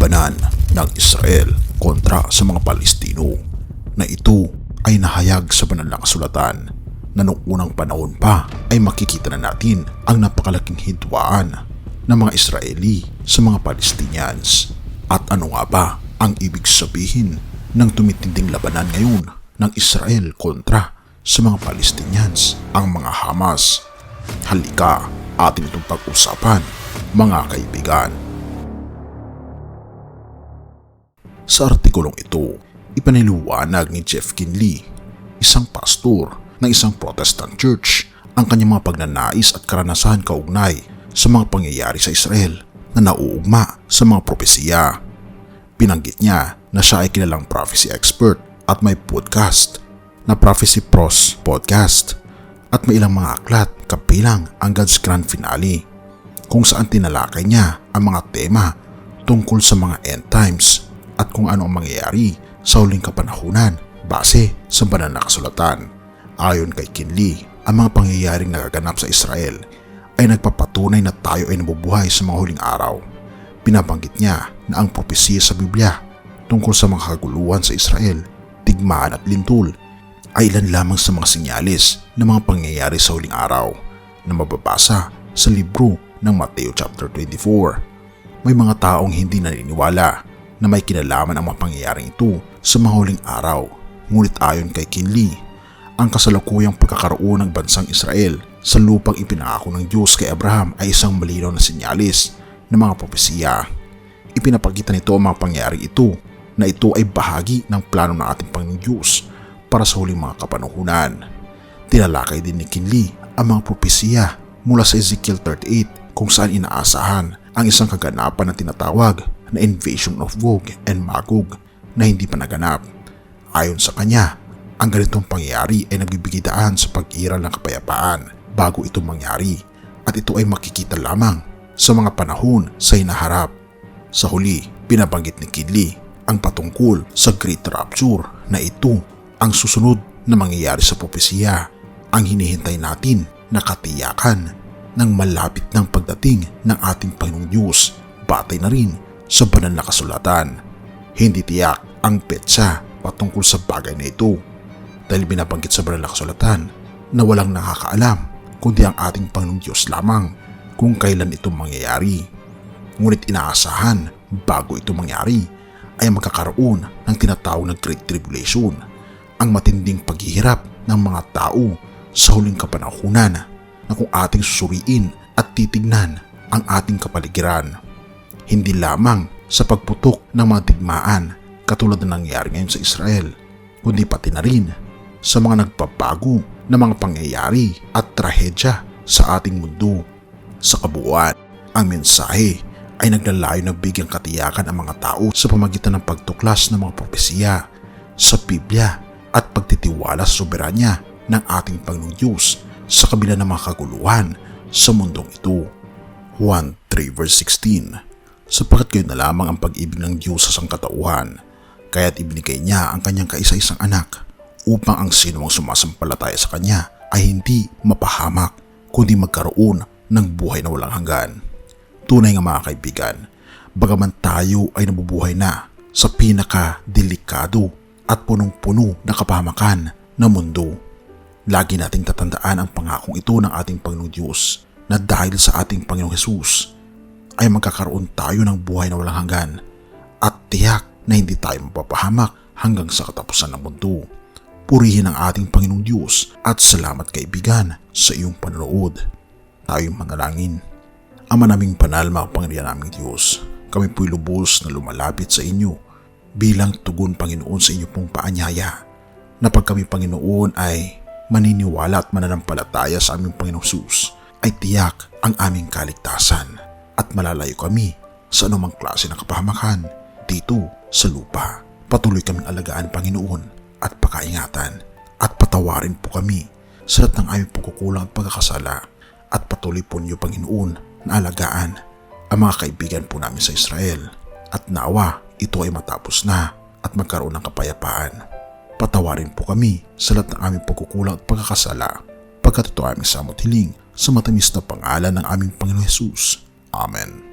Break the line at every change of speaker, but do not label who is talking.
labanan ng Israel kontra sa mga Palestino na ito ay nahayag sa banal na kasulatan na noong unang panahon pa ay makikita na natin ang napakalaking hidwaan ng mga Israeli sa mga Palestinians. At ano nga ba ang ibig sabihin ng tumitinding labanan ngayon ng Israel kontra sa mga Palestinians, ang mga Hamas? Halika, atin itong pag-usapan, mga kaibigan. Sa artikulong ito, ipaniliwanag ni Jeff Kinley, isang pastor ng isang Protestant church, ang kanyang mga pagnanais at karanasan kaugnay sa mga pangyayari sa Israel na nauugma sa mga propesiya. Binanggit niya na siya ay kilalang prophecy expert at may podcast na Prophecy Pros Podcast at may ilang mga aklat kabilang ang God's Grand Finale kung saan tinalakay niya ang mga tema tungkol sa mga end times at kung ano ang mangyayari sa huling kapanahunan base sa banal na kasulatan. Ayon kay Kinley, ang mga pangyayaring nagaganap sa Israel ay nagpapatunay na tayo ay nabubuhay sa mga huling araw. Binabanggit niya na ang propesiya sa Biblia tungkol sa mga kaguluhan sa Israel, tigmaan at lintul ay ilan lamang sa mga sinyalis ng mga pangyayari sa huling araw na mababasa sa libro ng Mateo chapter 24. May mga taong hindi naniniwala na may kinalaman ang mga pangyayaring ito sa mga huling araw. Ngunit ayon kay Kinley, ang kasalukuyang pagkakaroon ng bansang Israel sa lupang ipinangako ng Diyos kay Abraham ay isang malinaw na sinyalis ng mga propesiya. Ipinapakita nito ang mga pangyayari ito na ito ay bahagi ng plano ng ating Panginoong Diyos para sa huling mga kapanuhunan. Tinalakay din ni Kinley ang mga propesiya mula sa Ezekiel 38 kung saan inaasahan ang isang kaganapan na tinatawag na invasion of Gog and Magog na hindi pa naganap. Ayon sa kanya, ang ganitong pangyayari ay nagbibigay sa pag-iral ng kapayapaan bago ito mangyari at ito ay makikita lamang sa mga panahon sa hinaharap. Sa huli, pinabanggit ni Kinley ang patungkol sa Great Rapture na ito ang susunod na mangyayari sa propesiya ang hinihintay natin na katiyakan ng malapit ng pagdating ng ating Panginoong Diyos batay na rin sa banal na kasulatan. Hindi tiyak ang petsa patungkol sa bagay na ito dahil binabanggit sa banal na kasulatan na walang nakakaalam kundi ang ating Panginoong Diyos lamang kung kailan ito mangyayari. Ngunit inaasahan bago ito mangyari ay magkakaroon ng tinatawag na Great Tribulation, ang matinding paghihirap ng mga tao sa huling kapanahunan na kung ating susuriin at titignan ang ating kapaligiran. Hindi lamang sa pagputok ng mga digmaan katulad na nangyari ngayon sa Israel, kundi pati na rin sa mga nagpapago na mga pangyayari at trahedya sa ating mundo. Sa kabuuan, ang mensahe ay naglalayo na bigyang katiyakan ang mga tao sa pamagitan ng pagtuklas ng mga propesiya sa Biblia at pagtitiwala sa soberanya ng ating Panginoong Diyos sa kabila ng mga kaguluhan sa mundong ito. 1 3 verse 16 Sapagkat kayo na lamang ang pag-ibig ng Diyos sa sangkatauhan, kaya't ibinigay niya ang kanyang kaisa-isang anak upang ang sino sumasampalataya sa kanya ay hindi mapahamak kundi magkaroon ng buhay na walang hanggan. Tunay nga mga kaibigan, bagaman tayo ay nabubuhay na sa pinaka-delikado at punong-puno na kapahamakan na mundo. Lagi nating tatandaan ang pangakong ito ng ating Panginoong Diyos na dahil sa ating Panginoong Hesus ay magkakaroon tayo ng buhay na walang hanggan at tiyak na hindi tayo mapapahamak hanggang sa katapusan ng mundo. Purihin ang ating Panginoong Diyos at salamat kaibigan sa iyong panonood. Tayong manalangin. Ama naming banal mga Panginoon naming Diyos, kami po'y lubos na lumalapit sa inyo bilang tugon Panginoon sa inyo pong paanyaya na pag kami Panginoon ay maniniwala at mananampalataya sa aming Panginoong Sus ay tiyak ang aming kaligtasan at malalayo kami sa anumang klase ng kapahamakan dito sa lupa. Patuloy kaming alagaan Panginoon at pakaingatan at patawarin po kami sa lahat ng aming pagkukulang at pagkakasala at patuloy po niyo Panginoon na alagaan ang mga kaibigan po namin sa Israel at nawa ito ay matapos na at magkaroon ng kapayapaan. Patawarin po kami sa lahat ng aming pagkukulang at pagkakasala pagkat ito aming samot hiling sa matamis na pangalan ng aming Panginoon Jesus. Amen.